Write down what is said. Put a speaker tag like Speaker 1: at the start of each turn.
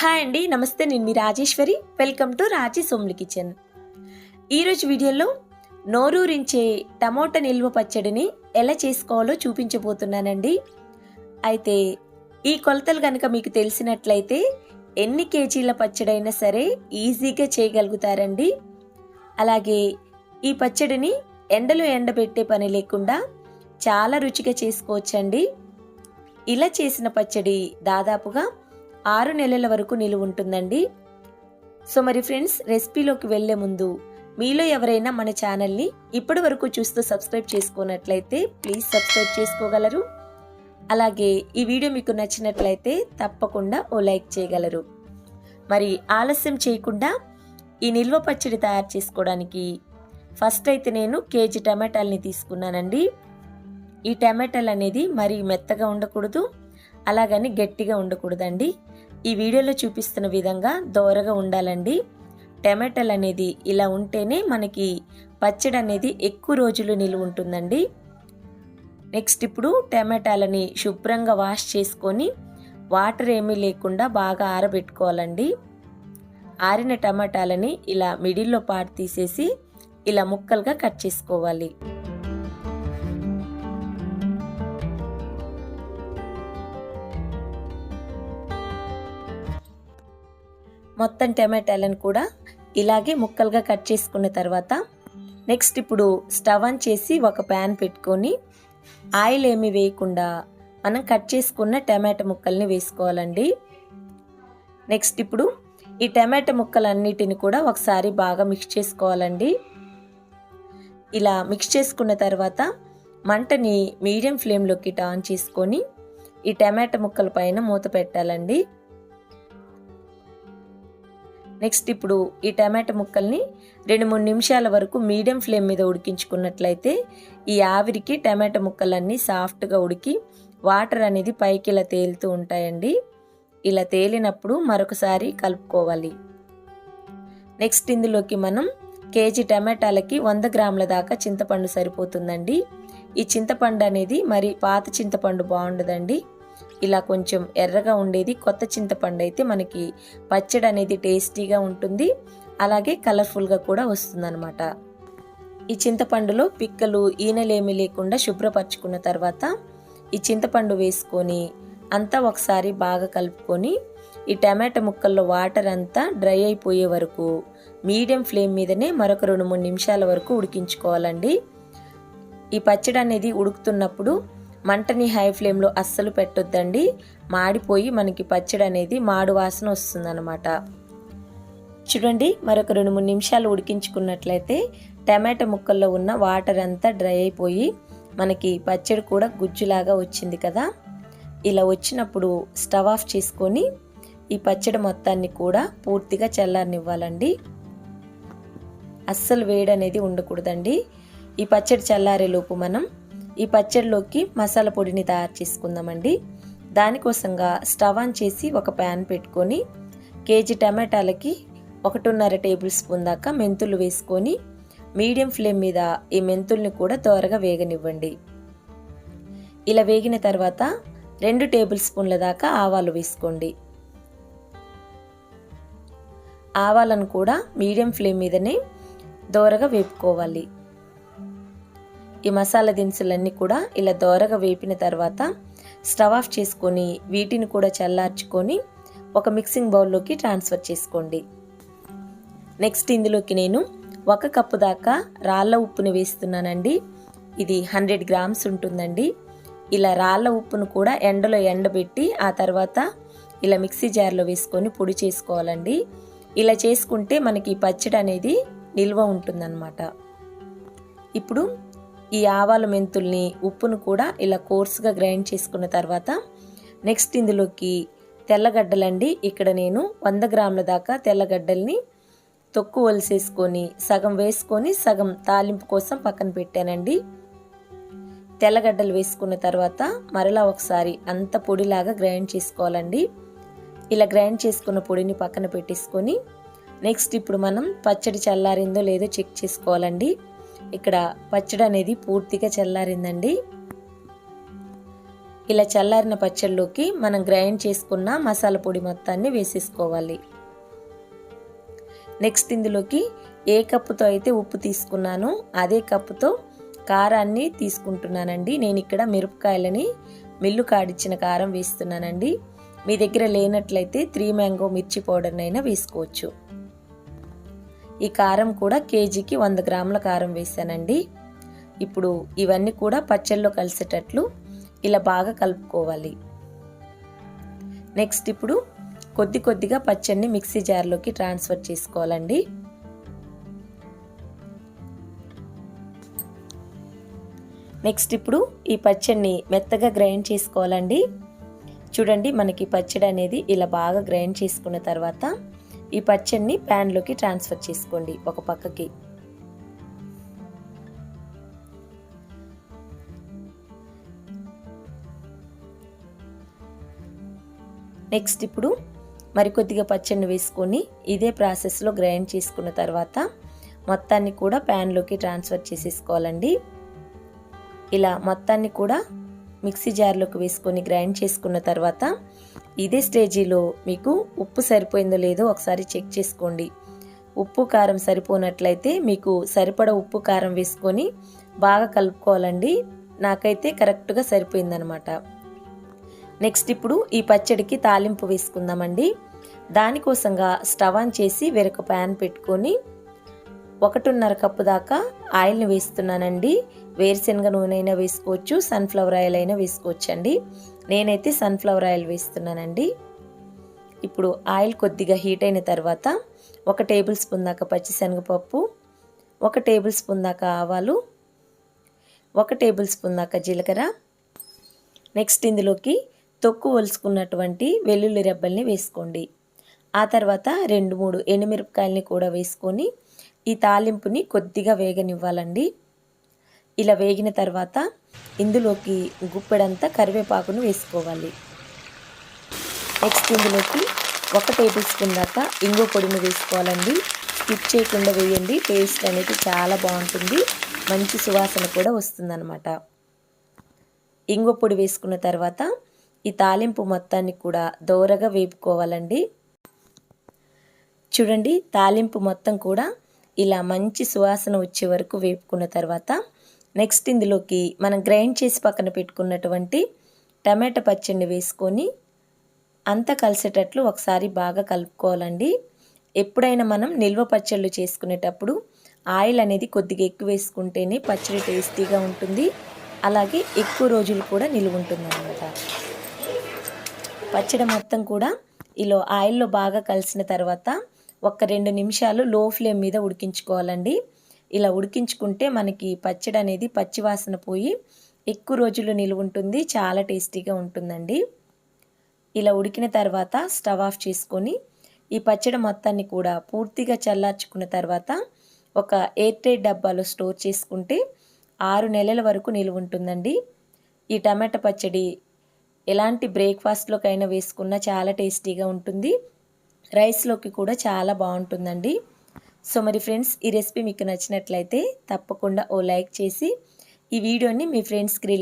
Speaker 1: Hi అండి నమస్తే నేను మీ రాజేశ్వరి. వెల్కమ్ టు రాజీ సోమ్లి కిచెన్. ఈరోజు వీడియోలో నోరూరించే టమోటా నిల్వ పచ్చడిని ఎలా చేసుకోవాలో చూపించబోతున్నానండి. అయితే ఈ కొలతలు కనుక మీకు తెలిసినట్లయితే ఎన్ని కేజీల పచ్చడైనా సరే ఈజీగా చేయగలుగుతారండి. అలాగే ఈ పచ్చడిని ఎండలో ఎండబెట్టే పని లేకుండా చాలా రుచిగా చేసుకోవచ్చండి. ఇలా చేసిన పచ్చడి దాదాపుగా ఆరు నెలల వరకు నిలువ ఉంటుందండి. సో మరి ఫ్రెండ్స్ రెసిపీలోకి వెళ్ళే ముందు మీలో ఎవరైనా మన ఛానల్ని ఇప్పటి వరకు చూస్తూ సబ్స్క్రైబ్ చేసుకున్నట్లయితే ప్లీజ్ సబ్స్క్రైబ్ చేసుకోగలరు. అలాగే ఈ వీడియో మీకు నచ్చినట్లయితే తప్పకుండా ఓ లైక్ చేయగలరు. మరి ఆలస్యం చేయకుండా ఈ నిల్వ పచ్చడి తయారు చేసుకోవడానికి ఫస్ట్ అయితే నేను కేజీ టమాటాలని తీసుకున్నానండి. ఈ టమాటాలు అనేది మరి మెత్తగా ఉండకూడదు అలాగని గట్టిగా ఉండకూడదండి. ఈ వీడియోలో చూపిస్తున్న విధంగా దోరగా ఉండాలండి. టమాటాలు అనేది ఇలా ఉంటేనే మనకి పచ్చడి అనేది ఎక్కువ రోజులు నిలువ ఉంటుందండి. నెక్స్ట్ ఇప్పుడు టమాటాలని శుభ్రంగా వాష్ చేసుకొని వాటర్ ఏమీ లేకుండా బాగా ఆరబెట్టుకోవాలండి. ఆరిన టమాటాలని ఇలా మిడిల్లో పాటు తీసేసి ఇలా ముక్కలుగా కట్ చేసుకోవాలి. మొత్తం టమాటాలను కూడా ఇలాగే ముక్కలుగా కట్ చేసుకున్న తర్వాత నెక్స్ట్ ఇప్పుడు స్టవ్ ఆన్ చేసి ఒక ప్యాన్ పెట్టుకొని ఆయిల్ ఏమి వేయకుండా మనం కట్ చేసుకున్న టమాటా ముక్కల్ని వేసుకోవాలండి. నెక్స్ట్ ఇప్పుడు ఈ టమాటా ముక్కలన్నిటిని కూడా ఒకసారి బాగా మిక్స్ చేసుకోవాలండి. ఇలా మిక్స్ చేసుకున్న తర్వాత మంటని మీడియం ఫ్లేమ్లోకి ఆన్ చేసుకొని ఈ టమాటా ముక్కల పైన మూత పెట్టాలండి. నెక్స్ట్ ఇప్పుడు ఈ టమాటా ముక్కల్ని రెండు మూడు నిమిషాల వరకు మీడియం ఫ్లేమ్ మీద ఉడికించుకున్నట్లయితే ఈ ఆవిరికి టమాటా ముక్కలన్నీ సాఫ్ట్గా ఉడికి వాటర్ అనేది పైకి ఇలా తేలుతూ ఉంటాయండి. ఇలా తేలినప్పుడు మరొకసారి కలుపుకోవాలి. నెక్స్ట్ ఇందులోకి మనం కేజీ టమాటాలకి వంద గ్రాముల దాకా చింతపండు సరిపోతుందండి. ఈ చింతపండు అనేది మరి పాత చింతపండు బాగుండదండి. ఇలా కొంచెం ఎర్రగా ఉండేది. కొత్త చింతపండు అయితే మనకి పచ్చడి అనేది టేస్టీగా ఉంటుంది. అలాగే కలర్ఫుల్గా కూడా వస్తుందన్నమాట. ఈ చింతపండులో పిక్కలు ఈనలేమి లేకుండా శుభ్రపరచుకున్న తర్వాత ఈ చింతపండు వేసుకొని అంతా ఒకసారి బాగా కలుపుకొని ఈ టమాటా ముక్కల్లో వాటర్ అంతా డ్రై అయిపోయే వరకు మీడియం ఫ్లేమ్ మీదనే మరొక రెండు మూడు నిమిషాల వరకు ఉడికించుకోవాలండి. ఈ పచ్చడి అనేది ఉడుకుతున్నప్పుడు మంటని హై ఫ్లేమ్లో అస్సలు పెట్టొద్దండి. మాడిపోయి మనకి పచ్చడి అనేది మాడు వాసన వస్తుందన్నమాట. చూడండి మరొక రెండు మూడు నిమిషాలు ఉడికించుకున్నట్లయితే టమాటా ముక్కల్లో ఉన్న వాటర్ అంతా డ్రై అయిపోయి మనకి పచ్చడి కూడా గుజ్జులాగా వచ్చింది కదా. ఇలా వచ్చినప్పుడు స్టవ్ ఆఫ్ చేసుకొని ఈ పచ్చడి మొత్తాన్ని కూడా పూర్తిగా చల్లారనివ్వాలండి. అస్సలు వేడి అనేది ఉండకూడదండి. ఈ పచ్చడి చల్లారేలోపు మనం ఈ పచ్చడిలోకి మసాలా పొడిని తయారు చేసుకుందామండి. దానికోసంగా స్టవ్ ఆన్ చేసి ఒక ప్యాన్ పెట్టుకొని కేజీ టమాటాలకి ఒకటిన్నర టేబుల్ స్పూన్ దాకా మెంతులు వేసుకొని మీడియం ఫ్లేమ్ మీద ఈ మెంతుల్ని కూడా త్వరగా వేగనివ్వండి. ఇలా వేగిన తర్వాత రెండు టేబుల్ స్పూన్ల దాకా ఆవాలు వేసుకోండి. ఆవాలను కూడా మీడియం ఫ్లేమ్ మీదనే దోరగా వేపుకోవాలి. ఈ మసాలా దినుసులన్నీ కూడా ఇలా దోరగా వేపిన తర్వాత స్టవ్ ఆఫ్ చేసుకొని వీటిని కూడా చల్లార్చుకొని ఒక మిక్సింగ్ బౌల్లోకి ట్రాన్స్ఫర్ చేసుకోండి. నెక్స్ట్ ఇందులోకి నేను ఒక కప్పు దాకా రాళ్ళ ఉప్పుని వేస్తున్నానండి. ఇది హండ్రెడ్ గ్రామ్స్ ఉంటుందండి. ఇలా రాళ్ళ ఉప్పును కూడా ఎండలో ఎండబెట్టి ఆ తర్వాత ఇలా మిక్సీ జార్లో వేసుకొని పొడి చేసుకోవాలండి. ఇలా చేసుకుంటే మనకి పచ్చడి అనేది నిల్వ ఉంటుందన్నమాట. ఇప్పుడు ఈ ఆవాల మెంతుల్ని ఉప్పును కూడా ఇలా కోర్సుగా గ్రైండ్ చేసుకున్న తర్వాత నెక్స్ట్ ఇందులోకి తెల్లగడ్డలండి. ఇక్కడ నేను వంద గ్రాముల దాకా తెల్లగడ్డల్ని తొక్కు వలిసేసుకొని సగం వేసుకొని సగం తాలింపు కోసం పక్కన పెట్టానండి. తెల్లగడ్డలు వేసుకున్న తర్వాత మరలా ఒకసారి అంత పొడిలాగా గ్రైండ్ చేసుకోవాలండి. ఇలా గ్రైండ్ చేసుకున్న పొడిని పక్కన పెట్టేసుకొని నెక్స్ట్ ఇప్పుడు మనం పచ్చడి చల్లారిందో లేదో చెక్ చేసుకోవాలండి. ఇక్కడ పచ్చడి అనేది పూర్తిగా చల్లారిందండి. ఇలా చల్లారిన పచ్చళ్ళలోకి మనం గ్రైండ్ చేసుకున్న మసాలా పొడి మొత్తాన్ని వేసేసుకోవాలి. నెక్స్ట్ ఇందులోకి ఏ కప్పుతో అయితే ఉప్పు తీసుకున్నానో అదే కప్పుతో కారాన్ని తీసుకుంటున్నానండి. నేను ఇక్కడ మిరపకాయలని మిల్లు కాడిచ్చిన కారం వేస్తున్నానండి. మీ దగ్గర లేనట్లయితే త్రీ మ్యాంగో మిర్చి పౌడర్నైనా వేసుకోవచ్చు. ఈ కారం కూడా కేజీకి వంద గ్రాముల కారం వేసానండి ఇప్పుడు ఇవన్నీ కూడా పచ్చళ్ళలో కలిసేటట్లు ఇలా బాగా కలుపుకోవాలి. నెక్స్ట్ ఇప్పుడు కొద్ది కొద్దిగా పచ్చడిని మిక్సీ జార్లోకి ట్రాన్స్ఫర్ చేసుకోవాలండి. నెక్స్ట్ ఇప్పుడు ఈ పచ్చడిని మెత్తగా గ్రైండ్ చేసుకోవాలండి. చూడండి మనకి పచ్చడి అనేది ఇలా బాగా గ్రైండ్ చేసుకున్న తర్వాత ఈ పచ్చడిని ప్యాన్లోకి ట్రాన్స్ఫర్ చేసుకోండి ఒక పక్కకి. నెక్స్ట్ ఇప్పుడు మరికొద్దిగా పచ్చడిని వేసుకొని ఇదే ప్రాసెస్లో గ్రైండ్ చేసుకున్న తర్వాత మొత్తాన్ని కూడా ప్యాన్లోకి ట్రాన్స్ఫర్ చేసేసుకోవాలండి. ఇలా మొత్తాన్ని కూడా మిక్సీ జార్లోకి వేసుకొని గ్రైండ్ చేసుకున్న తర్వాత ఇదే స్టేజీలో మీకు ఉప్పు సరిపోయిందో లేదో ఒకసారి చెక్ చేసుకోండి. ఉప్పు కారం సరిపోనట్లయితే మీకు సరిపడ ఉప్పు కారం వేసుకొని బాగా కలుపుకోవాలండి. నాకైతే కరెక్ట్గా సరిపోయిందనమాట. నెక్స్ట్ ఇప్పుడు ఈ పచ్చడికి తాలింపు వేసుకుందామండి. దానికోసంగా స్టవ్ ఆన్ చేసి వేరొక ప్యాన్ పెట్టుకొని ఒకటిన్నర కప్పు దాకా ఆయిల్ని వేస్తున్నానండి. వేరుశనగ నూనె అయినా వేసుకోవచ్చు సన్ఫ్లవర్ ఆయిల్ అయినా వేసుకోవచ్చు అండి నేనైతే సన్ఫ్లవర్ ఆయిల్ వేస్తున్నానండి. ఇప్పుడు ఆయిల్ కొద్దిగా హీట్ అయిన తర్వాత ఒక టేబుల్ స్పూన్ దాకా పచ్చిశనగపప్పు ఒక టేబుల్ స్పూన్ దాకా ఆవాలు ఒక టేబుల్ స్పూన్ దాకా జీలకర్ర. నెక్స్ట్ ఇందులోకి తొక్కు ఒలుసుకున్నటువంటి వెల్లుల్లి రెబ్బల్ని వేసుకోండి. ఆ తర్వాత రెండు మూడు ఎండుమిరపకాయలని కూడా వేసుకొని ఈ తాలింపుని కొద్దిగా వేగనివ్వాలండి. ఇలా వేగిన తర్వాత ఇందులోకి గుప్పెడంతా కరివేపాకును వేసుకోవాలి. నెక్స్ట్ ఇందులోకి ఒక టేబుల్ స్పూన్ దాకా ఇంగు పొడిని వేసుకోవాలండి. స్కిప్ చేయకుండా వేయండి టేస్ట్ అనేది చాలా బాగుంటుంది. మంచి సువాసన కూడా వస్తుందన్నమాట. ఇంగు పొడి వేసుకున్న తర్వాత ఈ తాలింపు మొత్తాన్ని కూడా దోరగా వేపుకోవాలండి. చూడండి తాలింపు మొత్తం కూడా ఇలా మంచి సువాసన వచ్చే వరకు వేపుకున్న తర్వాత నెక్స్ట్ ఇందులోకి మనం గ్రైండ్ చేసి పక్కన పెట్టుకున్నటువంటి టమాటా పచ్చడిని వేసుకొని అంతా కలిసేటట్లు ఒకసారి బాగా కలుపుకోవాలండి. ఎప్పుడైనా మనం నిల్వ పచ్చళ్ళు చేసుకునేటప్పుడు ఆయిల్ అనేది కొద్దిగా ఎక్కువ వేసుకుంటేనే పచ్చడి టేస్టీగా ఉంటుంది. అలాగే ఎక్కువ రోజులు కూడా నిలువ ఉంటుంది అన్నమాట పచ్చడి మొత్తం కూడా ఇలా ఆయిల్లో బాగా కలిసిన తర్వాత ఒక రెండు నిమిషాలు లో ఫ్లేమ్ మీద ఉడికించుకోవాలండి. ఇలా ఉడికించుకుంటే మనకి పచ్చడి అనేది పచ్చివాసన పోయి ఎక్కువ రోజులు నిలువ ఉంటుంది చాలా టేస్టీగా ఉంటుందండి. ఇలా ఉడికిన తర్వాత స్టవ్ ఆఫ్ చేసుకొని ఈ పచ్చడి మొత్తాన్ని కూడా పూర్తిగా చల్లార్చుకున్న తర్వాత ఒక ఎయిర్ టైట్ డబ్బాలో స్టోర్ చేసుకుంటే ఆరు నెలల వరకు నిలువ ఉంటుందండి. ఈ టమాటా పచ్చడి ఎలాంటి బ్రేక్ఫాస్ట్లోకైనా వేసుకున్నా చాలా టేస్టీగా ఉంటుంది. రైస్లోకి కూడా చాలా బాగుంటుందండి. సో మరి ఫ్రెండ్స్ ఈ రెసిపీ మీకు నచ్చినట్లయితే తప్పకుండా ఓ లైక్ చేసి ఈ వీడియోని మీ ఫ్రెండ్స్కి